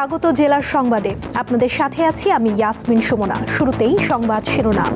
স্বাগত জেলার সংবাদে। আপনাদের সাথে আছি আমি ইয়াসমিন সুমনা। শুরুতেই সংবাদ শিরোনাম।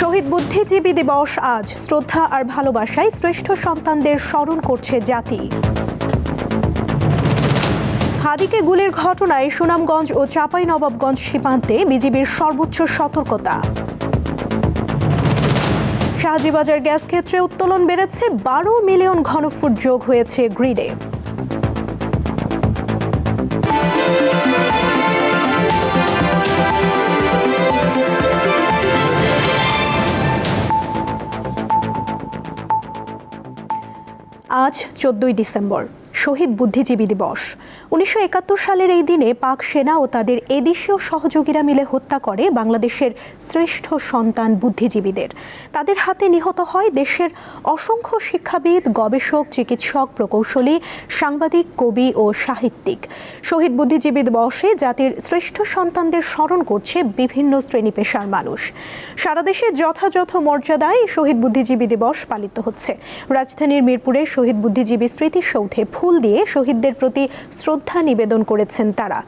শহীদ বুদ্ধিজীবী দিবস আজ। শ্রদ্ধা আর ভালোবাসায় শ্রেষ্ঠ সন্তানদের স্মরণ করছে জাতি। হাদিকে গুলির ঘটনায় সুনামগঞ্জ ও চাঁপাই নবাবগঞ্জ সীমান্তে বিজিবির সর্বোচ্চ সতর্কতা। শাহজিবাজার গ্যাস ক্ষেত্রে উত্তোলন বেড়েছে, বারো মিলিয়ন ঘনফুট যোগ হয়েছে গ্রিডে আজ চোদ্দই ডিসেম্বর। শহীদ বুদ্ধিজীবী দিবস। উনিশশো একাত্তর সালের এই দিনে পাক সেনা ও তাদের এদেশীয় সহযোগীরা মিলে হত্যা করে বাংলাদেশের শ্রেষ্ঠ সন্তান বুদ্ধিজীবীদের। তাদের হাতে নিহত হয় দেশের অসংখ্য শিক্ষাবিদ, গবেষক, চিকিৎসক, প্রকৌশলী, সাংবাদিক, কবি ও সাহিত্যিক। শহীদ বুদ্ধিজীবী দিবসে জাতির শ্রেষ্ঠ সন্তানদের স্মরণ করছে বিভিন্ন শ্রেণি পেশার মানুষ। সারা দেশে যথাযথ মর্যাদায় শহীদ বুদ্ধিজীবী দিবস পালিত হচ্ছে। রাজধানীর মিরপুরে শহীদ বুদ্ধিজীবী স্মৃতিসৌধে ফুল দিয়ে শহীদদের প্রতি শ্রদ্ধা নিবেদন করেছেন তারা।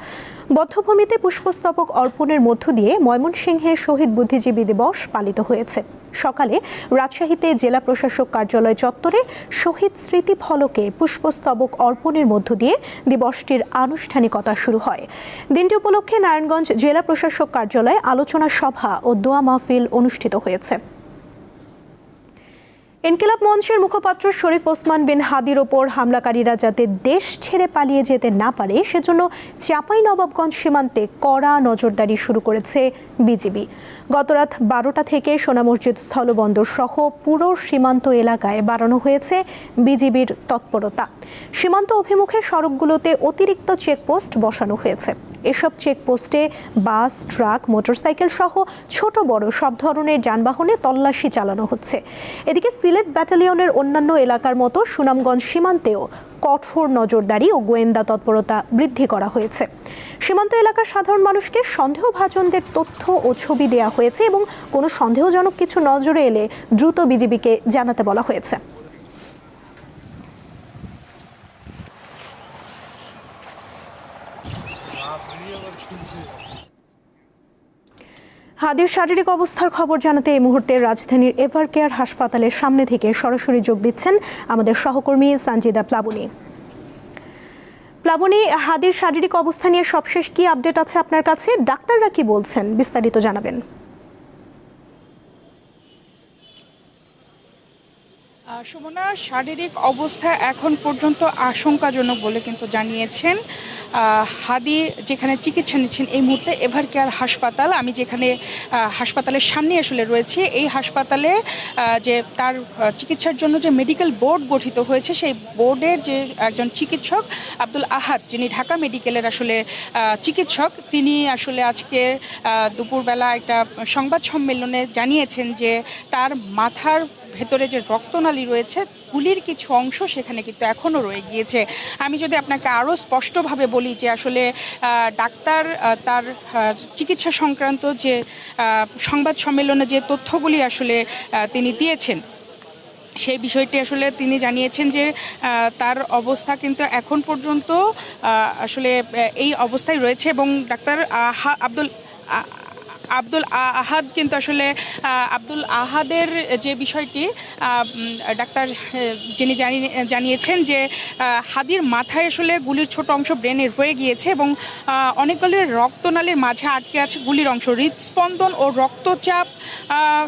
বদ্ধভূমিতে পুষ্পস্তবক অর্পণের মধ্য দিয়ে ময়মনসিংহে শহীদ বুদ্ধিজীবী দিবস পালিত হয়েছে। সকালে রাজশাহীতে জেলা প্রশাসক কার্যালয় চত্বরে শহীদ স্মৃতি ফলকে পুষ্পস্তবক অর্পণের মধ্য দিয়ে দিবসটির আনুষ্ঠানিকতা শুরু হয়। দিনটি উপলক্ষে নারায়ণগঞ্জ জেলা প্রশাসক কার্যালয়ে আলোচনা সভা ও দোয়া মাহফিল অনুষ্ঠিত হয়েছে। ইনকিলাব মঞ্চের মুখপাত্র শরীফ ওসমান বিন হাদির ওপর হামলাকারীরা যাতে দেশ ছেড়ে পালিয়ে যেতে না পারে, সেজন্য চাপাই নবাবগঞ্জ সীমান্তে কড়া নজরদারি শুরু করেছে বিজিবি। গতরাত বারোটা থেকে সোনা মসজিদ স্থলবন্দর সহ পুরো সীমান্ত এলাকায় বাড়ানো হয়েছে বিজিবির তৎপরতা। সীমান্ত অভিমুখে সড়কগুলোতে অতিরিক্ত চেকপোস্ট বসানো হয়েছে। এসব চেকপোস্টে বাস, ট্রাক, মোটরসাইকেল সহ ছোট বড় সব ধরনের যানবাহনে তল্লাশি চালানো হচ্ছে। এদিকে সিলেট ব্যাটালিয়নের অন্যান্য এলাকার মতো সুনামগঞ্জ সীমান্তেও কঠোর নজরদারি ও গোয়েন্দা তৎপরতা বৃদ্ধি করা হয়েছে। সীমান্ত এলাকার সাধারণ মানুষকে সন্দেহভাজনদের তথ্য ও ছবি দেওয়া হয়েছে এবং কোনো সন্দেহজনক কিছু নজরে এলে দ্রুত বিজিবিকে জানাতে বলা হয়েছে। হাদির শারীরিক অবস্থার খবর জানাতে এই মুহূর্তে রাজধানীর এভার কেয়ার হাসপাতালের সামনে থেকে সরাসরি যোগ দিচ্ছেন আমাদের সহকর্মী সঞ্জিদা প্লাবনি। প্লাবনি, হাদির শারীরিক অবস্থা নিয়ে সবশেষ কি আপডেট আছে আপনার কাছে? ডাক্তাররা কি বলছেন? বিস্তারিত জানাবেন। সুমনা, শারীরিক অবস্থা এখন পর্যন্ত আশঙ্কাজনক বলে কিন্তু জানিয়েছেন হাদি যেখানে চিকিৎসা নিচ্ছেন এই মুহূর্তে এভার কেয়ার হাসপাতাল। আমি যেখানে হাসপাতালের সামনে আসলে রয়েছি, এই হাসপাতালে যে তার চিকিৎসার জন্য যে মেডিকেল বোর্ড গঠিত হয়েছে, সেই বোর্ডের যে একজন চিকিৎসক, আব্দুল আহাদ, যিনি ঢাকা মেডিকেলের আসলে চিকিৎসক, তিনি আসলে আজকে দুপুরবেলা একটা সংবাদ সম্মেলনে জানিয়েছেন যে তার মাথার ভেতরে যে রক্তনালী রয়েছে, গুলির কিছু অংশ সেখানে কিন্তু এখনও রয়ে গিয়েছে। আমি যদি আপনাকে আরও স্পষ্টভাবে বলি যে আসলে ডাক্তার তার চিকিৎসা সংক্রান্ত যে সংবাদ সম্মেলনে যে তথ্যগুলি আসলে তিনি দিয়েছেন, সেই বিষয়টি আসলে তিনি জানিয়েছেন যে তার অবস্থা কিন্তু এখন পর্যন্ত আসলে এই অবস্থায় রয়েছে এবং ডাক্তার আব্দুল আব্দুল আহাদ কিন্তু আসলে আব্দুল আহাদের যে বিষয়টি ডাক্তার যিনি জানি- জানিয়েছেন যে হাদির মাথায় আসলে গুলির ছোট অংশ ব্রেনে রয়ে গিয়েছে এবং অনেকগুলি রক্তনালীর মাঝে আটকে আছে গুলির অংশ। হৃদস্পন্দন ও রক্তচাপ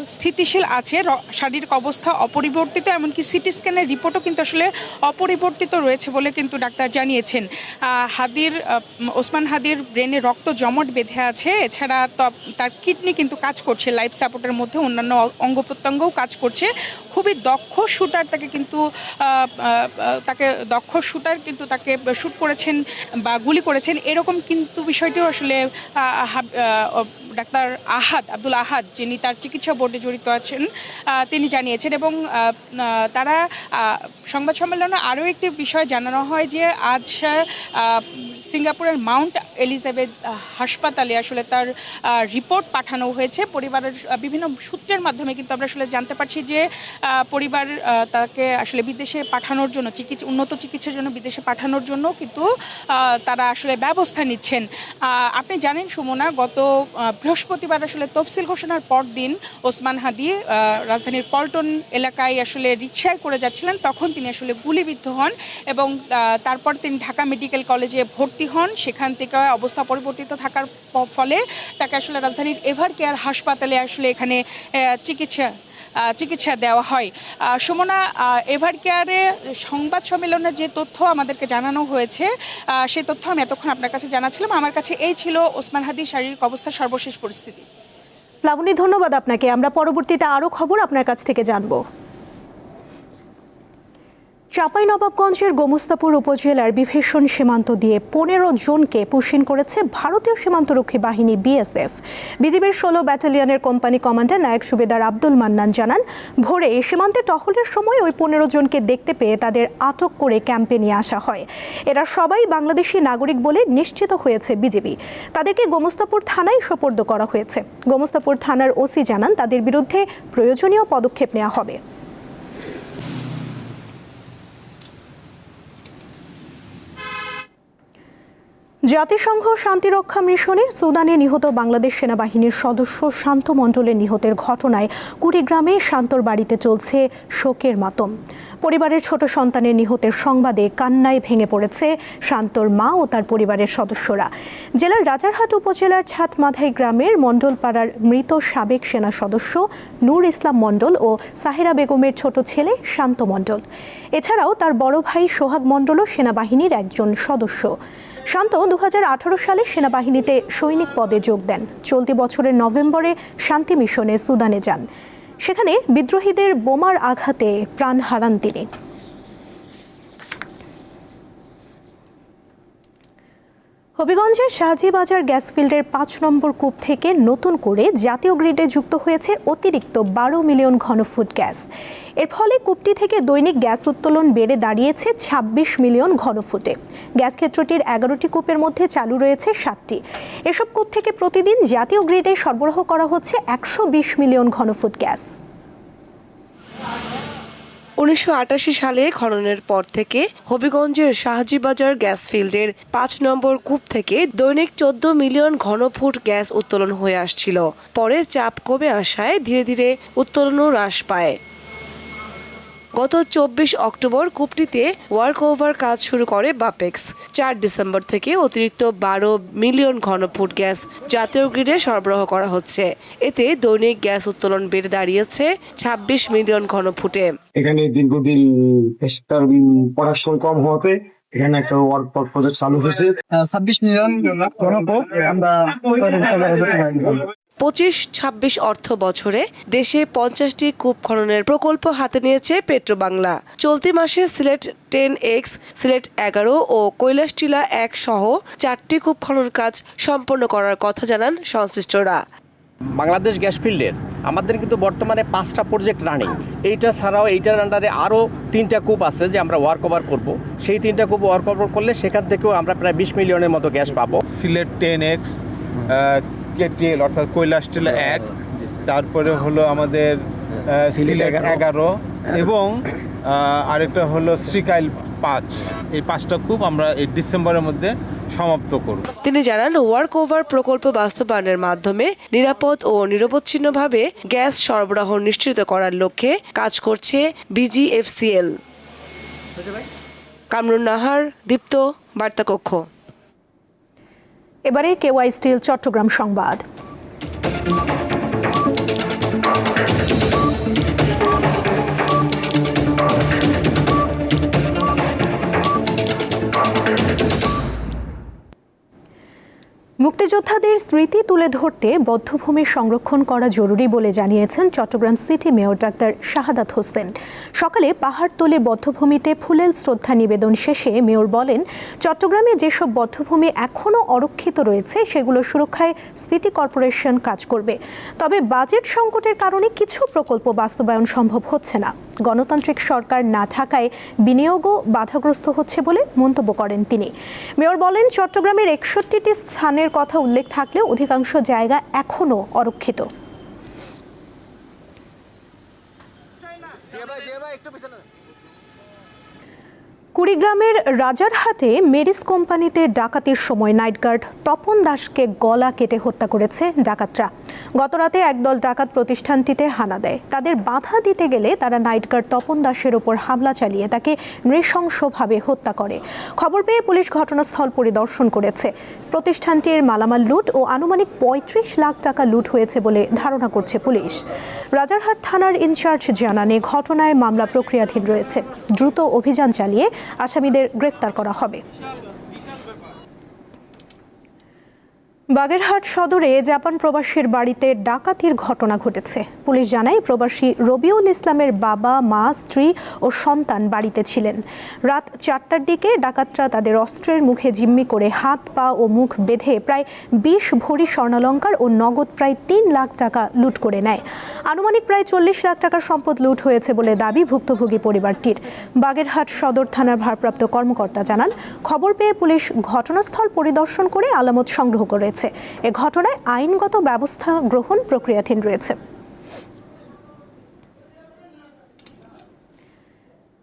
স্থিতিশীল আছে শারীরিক অবস্থা অপরিবর্তিত, এমনকি সিটি স্ক্যানের রিপোর্টও কিন্তু আসলে অপরিবর্তিত রয়েছে বলে কিন্তু ডাক্তার জানিয়েছেন। হাদির ওসমান হাদির ব্রেনে রক্ত জমট বেঁধে আছে, এছাড়া তার কিডনি কিন্তু কাজ করছে লাইফ সাপোর্টের মধ্যে অন্যান্য অঙ্গ প্রত্যঙ্গও কাজ করছে। খুবই দক্ষ শুটার তাকে কিন্তু তাকে দক্ষ শুটার কিন্তু তাকে শ্যুট করেছেন বা গুলি করেছেন। এরকম কিন্তু বিষয়টিও আসলে ডাক্তার আহাদ, আব্দুল আহাদ, যিনি তার চিকিৎসা বোর্ডে জড়িত আছেন তিনি জানিয়েছেন এবং তারা সংবাদ সম্মেলনে আরও একটি বিষয় জানানো হয় যে আজ সিঙ্গাপুরের মাউন্ট এলিজাবেথ হাসপাতালে আসলে তার রিপোর্ট পাঠানো হয়েছে। পরিবারের বিভিন্ন সূত্রের মাধ্যমে কিন্তু আমরা আসলে জানতে পারছি যে পরিবার তাকে আসলে বিদেশে পাঠানোর জন্য চিকিৎসা উন্নত চিকিৎসার জন্য বিদেশে পাঠানোর জন্য কিন্তু তারা আসলে ব্যবস্থা নিচ্ছেন। আপনি জানেন সুমনা, গত বৃহস্পতিবার আসলে তফসিল ঘোষণার পর দিন ওসমান হাদি রাজধানীর পল্টন এলাকায় আসলে রিক্সায় করে যাচ্ছিলেন। তখন তিনি আসলে গুলিবিদ্ধ হন এবং তারপর তিনি ঢাকা মেডিকেল কলেজে ভর্তি হন, সেখান থেকে অবস্থা পরিবর্তিত থাকার ফলে তাকে আসলে রাজধানীর এভার কেয়ার হাসপাতালে আসলে এখানে চিকিৎসা চিকিৎসা দেওয়া হয়। সুমনা এভার কেয়ারে সংবাদ সম্মেলনে যে তথ্য আমাদেরকে জানানো হয়েছে সেই তথ্য আমি এতক্ষণ আপনার কাছে জানাচ্ছিলাম। আমার কাছে এই ছিল ওসমান হাদির শারীরিক অবস্থার সর্বশেষ পরিস্থিতি। প্লাবনী ধন্যবাদ আপনাকে। আমরা পরবর্তীতে আরও খবর আপনার কাছ থেকে জানব। চাঁপাইনবাবগঞ্জের গোমস্তাপুর উপজেলার বিভীষণ সীমান্ত দিয়ে পনেরো জনকে পুষিন করেছে ভারতীয় সীমান্তরক্ষী বাহিনী বিএসএফ। বিজিবির ষোলো ব্যাটালিয়নের কোম্পানি কমান্ডার নায়ক সুবেদার আব্দুল মান্নান জানান, ভোরে সীমান্তে টহলের সময় ওই পনেরো জনকে দেখতে পেয়ে তাদের আটক করে ক্যাম্পে নিয়ে আসা হয়। এরা সবাই বাংলাদেশি নাগরিক বলে নিশ্চিত হয়েছে বিজিবি। তাদেরকে গোমস্তাপুর থানায় সোপর্দ করা হয়েছে। গোমস্তাপুর থানার ওসি জানান, তাদের বিরুদ্ধে প্রয়োজনীয় পদক্ষেপ নেওয়া হবে। জাতিসংঘ শান্তিরক্ষা মিশনে সুদানে নিহত বাংলাদেশ সেনাবাহিনীর সদস্য শান্ত মণ্ডলের নিহতের ঘটনায় কুড়িগ্রামে শান্তর বাড়িতে চলছে শোকের মাতম। পরিবারের ছোট সন্তানের নিহতের সংবাদে কান্নায় ভেঙে পড়েছে শান্তর মা ও তার পরিবারের সদস্যরা। জেলার রাজারহাট উপজেলার ছাতমাধাই গ্রামের মণ্ডলপাড়ার মৃত সাবেক সেনা সদস্য নূর ইসলাম মণ্ডল ও সাহেরা বেগমের ছোট ছেলে শান্ত মণ্ডল। এছাড়াও তার বড় ভাই সোহাগ মণ্ডলও সেনাবাহিনীর একজন সদস্য। শান্ত দু হাজার আঠারো সালে সেনাবাহিনীতে সৈনিক পদে যোগ দেন। চলতি বছরের নভেম্বরে শান্তি মিশনে সুদানে যান। সেখানে বিদ্রোহীদের বোমার আঘাতে প্রাণ হারান তিনি। হবিগঞ্জের শাহজিবাজার গ্যাস ফিল্ডের পাঁচ নম্বর কূপ থেকে নতুন করে জাতীয় গ্রিডে যুক্ত হয়েছে অতিরিক্ত বারো মিলিয়ন ঘনফুট গ্যাস। এর ফলে কূপটি থেকে দৈনিক গ্যাস উত্তোলন বেড়ে দাঁড়িয়েছে ২৬ মিলিয়ন ঘনফুটে গ্যাস ক্ষেত্রটির এগারোটি কূপের মধ্যে চালু রয়েছে সাতটি। এসব কূপ থেকে প্রতিদিন জাতীয় গ্রিডে সরবরাহ করা হচ্ছে একশো বিশ মিলিয়ন ঘনফুট গ্যাস। উনিশশো আটাশি সালে খননের পর থেকে হবিগঞ্জের শাহজিবাজার গ্যাস ফিল্ডের পাঁচ নম্বর কূপ থেকে দৈনিক চোদ্দ মিলিয়ন ঘনফুট গ্যাস উত্তোলন হয়ে আসছিল। পরে চাপ কমে আসায় ধীরে ধীরে উত্তোলনও হ্রাস পায়। গত চব্বিশ অক্টোবর কূপটিতে ওয়ার্ক ওভার কাজ শুরু করে বাপেক্স। চার ডিসেম্বর থেকে অতিরিক্ত বারো মিলিয়ন ঘনফুট গ্যাস জাতীয় গ্রিডে সরবরাহ করা হচ্ছে। এতে দৈনিক গ্যাস উত্তোলন বেড়ে দাঁড়িয়েছে ছাব্বিশ মিলিয়ন ঘনফুটে। এখানে দীর্ঘদিন তার পড়ার কম হওয়াতে এখানে একটা ওয়ার্ক প্রজেক্ট চালু হয়েছে। ছাব্বিশ মিলিয়ন আমরা পঁচিশ ছাব্বিশ অর্থ বছরে দেশে পঞ্চাশটি কূপ খননের প্রকল্প হাতে নিয়েছে পেট্রোবাংলা। চলতি মাসে সিলেট টেন এক্স সিলেট এগারো ও কৈলাসটিলা এক সহ চারটি কূপ খনন কাজ সম্পন্ন করার কথা জানান সংশ্লিষ্টরা। বাংলাদেশ গ্যাস ফিল্ডের আমাদের কিন্তু বর্তমানে পাঁচটা প্রজেক্ট রানিং এইটা ছাড়াও এইটার আন্ডারে আরও তিনটা কূপ আছে যে আমরা ওয়ার্ক ওভার করব। সেই তিনটা কূপ ওয়ার্ক ওভার করলে সেখান থেকেও আমরা প্রায় বিশ মিলিয়নের মতো গ্যাস পাবো। সিলেট টেন এক্স কেটিএল অর্থাৎ কৈলাস টেল এক তারপরে হলো আমাদের সিলেট এগারো এবং আরেকটা হলো শ্রীকাইল পাঁচ। এই পাঁচটা কূপ আমরা এই ডিসেম্বরের মধ্যে সমাপ্ত করব। তিনি জানান ওয়ার্ক ওভার প্রকল্প বাস্তবায়নের মাধ্যমে নিরাপদ ও নিরবচ্ছিন্নভাবে গ্যাস সরবরাহ নিশ্চিত করার লক্ষ্যে কাজ করছে বিজিএফসিএল। কামরুন নাহার দীপ্ত বার্তাকক্ষ। এবারে কেওয়াই স্টিল চট্টগ্রাম সংবাদ। মুক্তিযোদ্ধাদের স্মৃতি তুলে ধরতে বদ্ধভূমি সংরক্ষণ করা জরুরি বলে জানিয়েছেন Chattogram city mayor doctor Shahadat Hossain. সকালে পাহাড়তলে বদ্ধভূমিতে ফুলেল শ্রদ্ধা নিবেদন শেষে মেয়র বলেন, চট্টগ্রামে যেসব বদ্ধভূমি এখনও অরক্ষিত রয়েছে, সেগুলো সুরক্ষায় সিটি কর্পোরেশন কাজ করবে। তবে বাজেট সংকটের কারণে কিছু প্রকল্প বাস্তবায়ন সম্ভব হচ্ছে না। গণতান্ত্রিক সরকার না থাকায় বিনিয়োগও বাধাগ্রস্ত হচ্ছে বলে মন্তব্য করেন তিনি। মেয়র বলেন, চট্টগ্রামের একষট্টিটি স্থানের কথা উল্লেখ থাকলেও অধিকাংশ জায়গা এখনও অরক্ষিত। কুড়িগ্রামের রাজারহাটে মেরিস কোম্পানিতে ডাকাতির সময় নাইটগার্ড তপন দাসকে গলা কেটে হত্যা করেছে ডাকাতরা। গতরাতে একদল ডাকাত প্রতিষ্ঠানটিতে হানা দেয়। তাদের বাধা দিতে গেলে তারা নাইট গার্ড তপন দাসের ওপর হামলা চালিয়ে তাকে নৃশংসভাবে হত্যা করে। খবর পেয়ে পুলিশ ঘটনাস্থল পরিদর্শন করেছে। প্রতিষ্ঠানটির মালামাল লুট ও আনুমানিক পঁয়ত্রিশ লাখ টাকা লুট হয়েছে বলে ধারণা করছে পুলিশ। রাজারহাট থানার ইনচার্জ জানানে ঘটনায় মামলা প্রক্রিয়াধীন রয়েছে। দ্রুত অভিযান চালিয়ে আসামিদের গ্রেফতার করা হবে। বাগেরহাট সদরে জাপান প্রবাসীর বাড়িতে ডাকাতির ঘটনা ঘটেছে। পুলিশ জানায়, প্রবাসী রবিউল ইসলামের বাবা, মা, স্ত্রী ও সন্তান বাড়িতে ছিলেন। রাত চারটার দিকে ডাকাতরা তাদের অস্ত্রের মুখে জিম্মি করে হাত, পা ও মুখ বেঁধে প্রায় বিশ ভরি স্বর্ণালঙ্কার ও নগদ প্রায় তিন লাখ টাকা লুট করে নেয়। আনুমানিক প্রায় চল্লিশ লাখ টাকার সম্পদ লুট হয়েছে বলে দাবি ভুক্তভোগী পরিবারটির। বাগেরহাট সদর থানার ভারপ্রাপ্ত কর্মকর্তা জানান, খবর পেয়ে পুলিশ ঘটনাস্থল পরিদর্শন করে আলামত সংগ্রহ করেছে। এ ঘটনায় আইনগত ব্যবস্থা গ্রহণ প্রক্রিয়াধীন রয়েছে।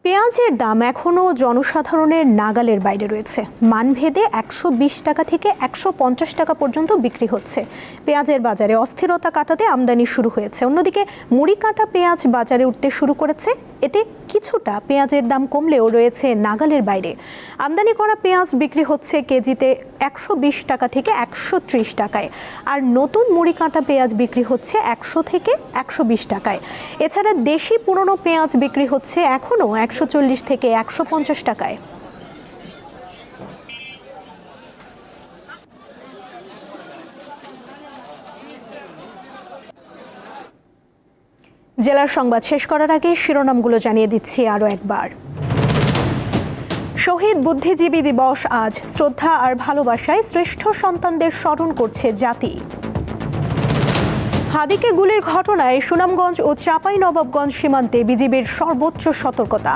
পেঁয়াজের দাম এখনও জনসাধারণের নাগালের বাইরে রয়েছে। মানভেদে একশো বিশ টাকা থেকে একশো পঞ্চাশ টাকা পর্যন্ত বিক্রি হচ্ছে। পেঁয়াজের বাজারে অস্থিরতা কাটাতে আমদানি শুরু হয়েছে। অন্যদিকে মুড়ি কাটা পেঁয়াজ বাজারে উঠতে শুরু করেছে। এতে কিছুটা পেঁয়াজের দাম কমলেও রয়েছে নাগালের বাইরে। আমদানি করা পেঁয়াজ বিক্রি হচ্ছে কেজিতে একশো বিশ টাকা থেকে একশো ত্রিশ টাকায়। আর নতুন মুড়ি কাঁটা পেঁয়াজ বিক্রি হচ্ছে একশো থেকে একশো বিশ টাকায়। এছাড়া দেশি পুরনো পেঁয়াজ বিক্রি হচ্ছে এখনও একশো চল্লিশ থেকে একশো পঞ্চাশ টাকায়। জেলার সংবাদ শেষ করার আগে শিরোনামগুলো জানিয়ে দিচ্ছি আরও একবার। শহীদ বুদ্ধিজীবী দিবস আজ। শ্রদ্ধা আর ভালোবাসায় শ্রেষ্ঠ সন্তানদের স্মরণ করছে জাতি। হাদিকে গুলির ঘটনায় সুনামগঞ্জ ও চাপাই নবাবগঞ্জ সীমান্তে বিজিবির সর্বোচ্চ সতর্কতা।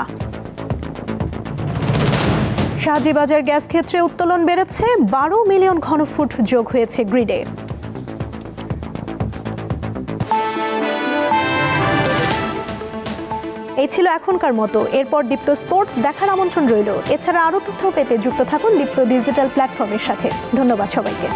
শাহজিবাজার গ্যাস ক্ষেত্রে উত্তোলন বেড়েছে। বারো মিলিয়ন ঘনফুট যোগ হয়েছে গ্রিডে। ছিল এখনকার মতো। এরপর দীপ্ত স্পোর্টস দেখার আমন্ত্রণ রইল। এছাড়া আরও তথ্য পেতে যুক্ত থাকুন দীপ্ত ডিজিটাল প্ল্যাটফর্মের সাথে। ধন্যবাদ সবাইকে।